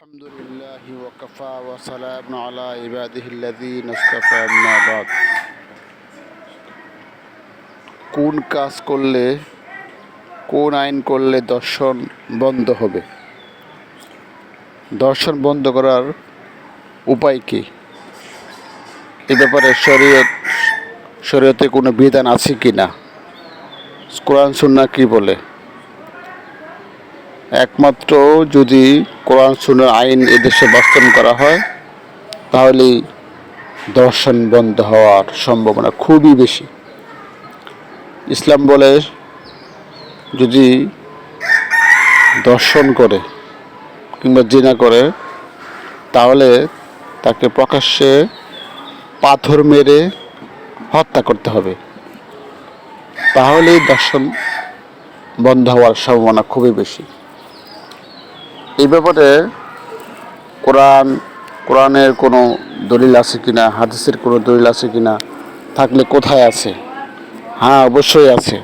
الحمد لله وكفى وسلام على عباده الذين اصطفى أما بعد কোন কাজ করলে কোন আইন করলে দর্শন বন্ধ হবে দর্শন বন্ধ করার উপায় কি এ ব্যাপারে শরীয়ত শরীয়তে কোনো বিধান আছে কি না কোরআন সুন্নাহ কি বলে একমাত্র যদি কোরআন সুন্নার আইন এদেশে বাস্তবায়ন করা হয় তাহলেই দর্শন বন্ধ হওয়ার সম্ভাবনা খুবই বেশি। ইসলাম বলে যদি দর্শন করে কিংবা জিনা করে, তাহলে তাকে প্রকাশ্যে পাথর মেরে হত্যা করতে হবে। তাহলেই দর্শন বন্ধ হওয়ার সম্ভাবনা খুবই বেশি। এই ব্যাপারে কোরআন, কোরআনের কোনো দলিল আছে কিনা, হাদিসের কোনো দলিল আছে কিনা, থাকলে কোথায় আছে? হ্যাঁ অবশ্যই আছে।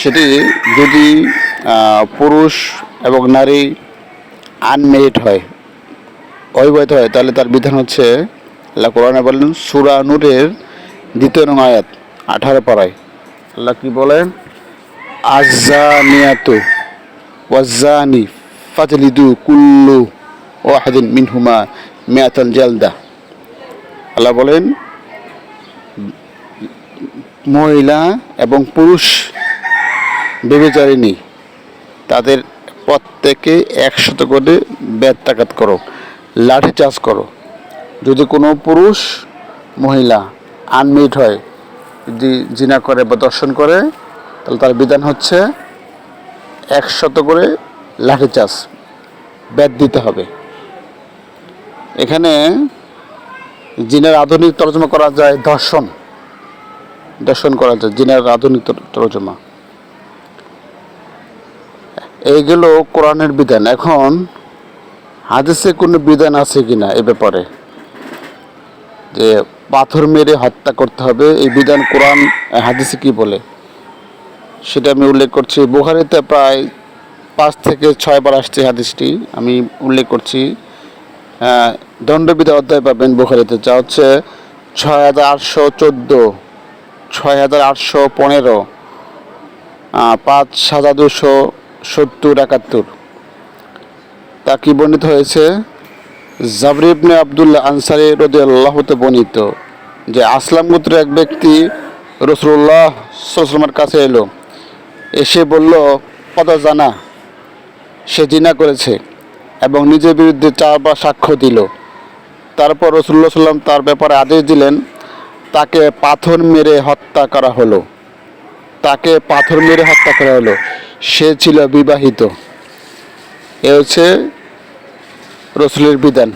সেটি যদি পুরুষ এবং নারী আনমেরিড হয় অবিবাহিত হয়, তাহলে তার বিধান হচ্ছে, আল্লাহ কোরআনে বললেন সুরা নূরের দ্বিতীয় নং আয়াত, আঠারো পাড়ায় আল্লাহ কি বলেন? আজানিয়াতু ওয়াজানি ফাজলিদু কুল্লু ওয়াহিদিন মিনহুমা মিয়াতান জালদা আল্লাহ বলেন, মহিলা এবং পুরুষ বেবিচারিণী, তাদের প্রত্যেকে একশত করে বেত্যাঘাত করো, লাঠি চাষ করো। যদি কোনো পুরুষ মহিলা আনমিট হয়, যদি জিনা করে বা দর্শন করে, তাহলে তার বিধান হচ্ছে একশত করে লাঠি চাষ ব্যাট দিতে হবে। এখানে জিনের আধুনিক তর্জমা করা যায় দর্শন দর্শন করা যায়, জিনের আধুনিক তর- তর্জমা। এইগুলো কোরআনের বিধান। এখন হাদিসে কোনো বিধান আছে কি না এ ব্যাপারে? যে পাথর মেরে হত্যা করতে হবে, এই বিধান কোরআন, হাদিসে কি বলে? সেটা আমি উল্লেখ করছি। বুখারিতে প্রায় পাঁচ থেকে ছয় বার আসছে হাদিসটি। আমি উল্লেখ করছি। আহ, দণ্ডবিধি অধ্যায় পাবেন বুখারিতে। যা হচ্ছে ছয় হাজার আটশো চোদ্দ ছয় হাজার আটশো পনেরো পাঁচ হাজার দুশো সত্তর একাত্তর। তা কি বর্ণিত হয়েছে? জাবরিবনে আবদুল্লাহ আনসারি রদি আল্লাহতে বর্ণিত যে আসলাম গোত্র এক ব্যক্তি রসুল্লাহ সসলামের কাছে এলো। এসে বলল কত জানা সে জিনা করেছে এবং নিজের বিরুদ্ধে চারবার সাক্ষ্য দিল। তারপর রসুল্লাহ সাল্লাম তার ব্যাপারে আদেশ দিলেন, তাকে পাথর মেরে হত্যা করা হলো। তাকে পাথর মেরে হত্যা করা হলো। সে ছিল বিবাহিত। এ হচ্ছে রসুলের বিধান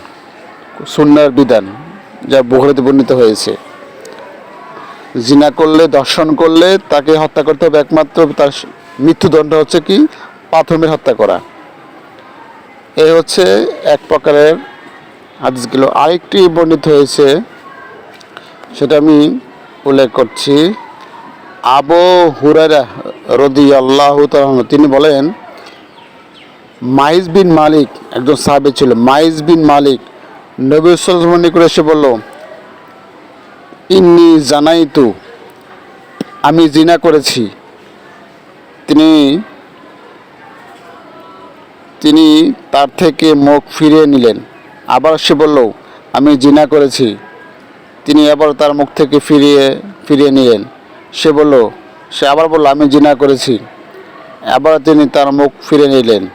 সুন্নার বিধান যা বুখারিতে বর্ণিত হয়েছে। জিনা করলে দর্শন করলে, তাকে হত্যা করতে হবে একমাত্র তার মৃত্যুদণ্ড হচ্ছে কি? পাথরের হত্যা করা। এ হচ্ছে এক প্রকারের হাদিসগুলো আরেকটি বর্ণিত হয়েছে, সেটা আমি উল্লেখ করছি। আবু হুরারা রদি আল্লাহ তিনি বলেন, মাইজ বিন মালিক একজন সাহাবে ছিল। মাইজ বিন মালিক নবী সাল্লামের নিকট এসে বলল ইন্নি জানাই তু আমি জিনা করেছি। তিনি তিনি তার থেকে মুখ ফিরিয়ে নিলেন। আবার সে বলল, আমি জিনা করেছি। তিনি আবার তার মুখ থেকে ফিরিয়ে ফিরিয়ে নিলেন। সে বলল, সে আবার বলল, আমি জিনা করেছি। আবার তিনি তার মুখ ফিরে নিলেন।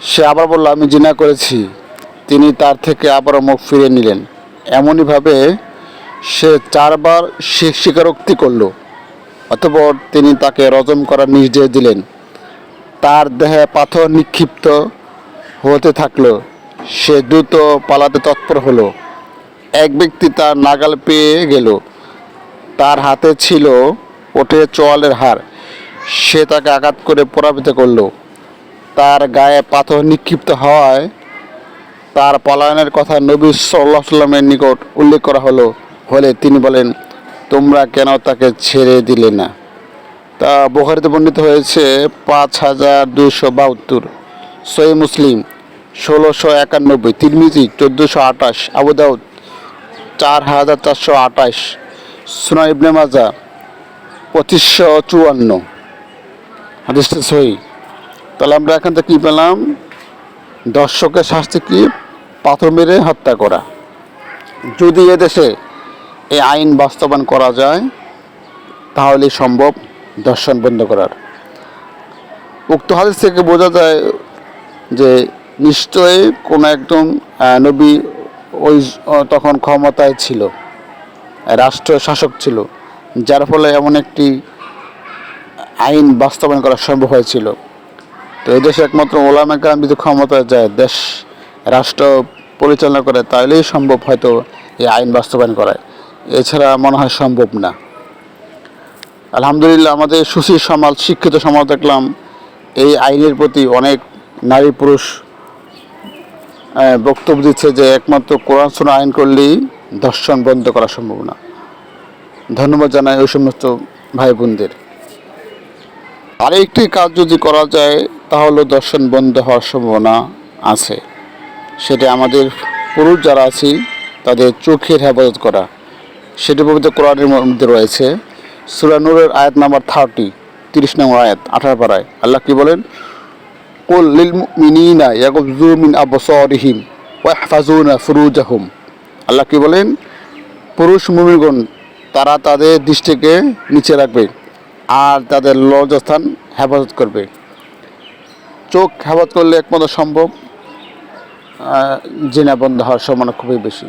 সে আবার বলল, আমি জিনা করেছি। তিনি তার থেকে আবারও মুখ ফিরে নিলেন। এমনইভাবে সে চারবার স্বীকারোক্তি করল, অতপর তিনি তাকে রজম করার নির্দেশ দিলেন। তার দেহে পাথর নিক্ষিপ্ত হতে থাকল। সে দ্রুত পালাতে তৎপর হলো। এক ব্যক্তি তার নাগাল পেয়ে গেল। তার হাতে ছিল ওঠে চোয়ালের হার। সে তাকে আঘাত করে পরাজিত করল। তার গায়ে পাথর নিক্ষিপ্ত হওয়ায় তার পলায়নের কথা নবী সাল্লাহ সাল্লামের নিকট উল্লেখ করা হলো। হলে তিনি বলেন, তোমরা কেন তাকে ছেড়ে দিলে না? তা বোখারিতে বর্ণিত হয়েছে, পাঁচ হাজার দুশো বাহাত্তর। সই মুসলিম, ষোলোশো একানব্বই। তিরমিজি, চোদ্দোশো আঠাশ। আবুদাউদ, চার হাজার চারশো আঠাশ। সুনা ইবনে মাজা পঁচিশশো চুয়ান্ন। হাদিসটা তাহলে আমরা এখান থেকে কী পেলাম? দর্শকের শাস্তি কি? পাথর মেরে হত্যা করা। যদি এদেশে এই আইন বাস্তবায়ন করা যায় তাহলে সম্ভব দর্শন বন্ধ করার। উক্ত হাদিস থেকে বোঝা যায় যে নিশ্চয়ই কোনো একজন নবী ওই তখন ক্ষমতায় ছিল রাষ্ট্র শাসক ছিল, যার ফলে এমন একটি আইন বাস্তবায়ন করা সম্ভব হয়েছিল। তো এই দেশে একমাত্র ওলামা গ্রাম যদি ক্ষমতায় যায়, দেশ, রাষ্ট্র পরিচালনা করে তাহলেই সম্ভব হয়তো এই আইন বাস্তবায়ন করায়। এছাড়া মনে হয় সম্ভব না। আলহামদুলিল্লাহ আমাদের সুশীল সমাজ, শিক্ষিত সমাজ দেখলাম, এই আইনের প্রতি অনেক নারী পুরুষ বক্তব্য দিচ্ছে যে একমাত্র কোরআন আইন করলেই ধর্ষণ বন্ধ করা সম্ভব না। ধন্যবাদ জানাই ওই সমস্ত ভাই বোনদের আরেকটি কাজ যদি করা যায়, তাহলে দর্শন বন্ধ হওয়ার সম্ভাবনা আছে। সেটা আমাদের পুরুষ যারা আছি, তাদের চোখের হেফাজত করা। সেটি পবিত্র কোরআনের মধ্যে রয়েছে। সুরানুরের আয়াত নাম্বার থার্টি তিরিশ নম্বর আয়াত, আঠারো পাড়ায় আল্লাহ কি বলেন? কুল লিল মুমিনিনা ইয়াগুযু মিন আবসারিহিম ওয়া ইয়াহফাজুনা ফুরুজাহুম। আল্লাহ কি বলেন? পুরুষ মুমিনগণ, তারা তাদের দৃষ্টিকে নিচে রাখবে আর তাদের লজ্জাস্থান হেফাজত করবে। চোখ হেফাজত করলে একমাত্র সম্ভব জেনা বন্ধ হওয়ার সম্ভাবনা খুবই বেশি।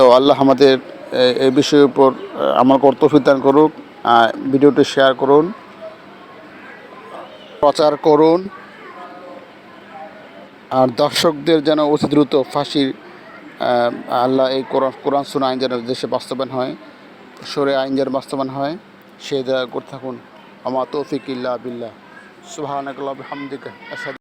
তো আল্লাহ আমাদের এই বিষয়ের উপর আমার কর্তব্য দান করুক ভিডিওটি শেয়ার করুন, প্রচার করুন, আর দর্শকদের যেন অতি দ্রুত ফাঁসির আল্লাহ এই কোরআন কোরআন সুন আইন যেন দেশে বাস্তবায়ন হয়, সরে আইন যেন বাস্তবায়ন হয় সে দয়া করতে থাকুন। আমার তৌফিক ইল্লা বিল্লাহ। বিহামদিকা, আশহাদু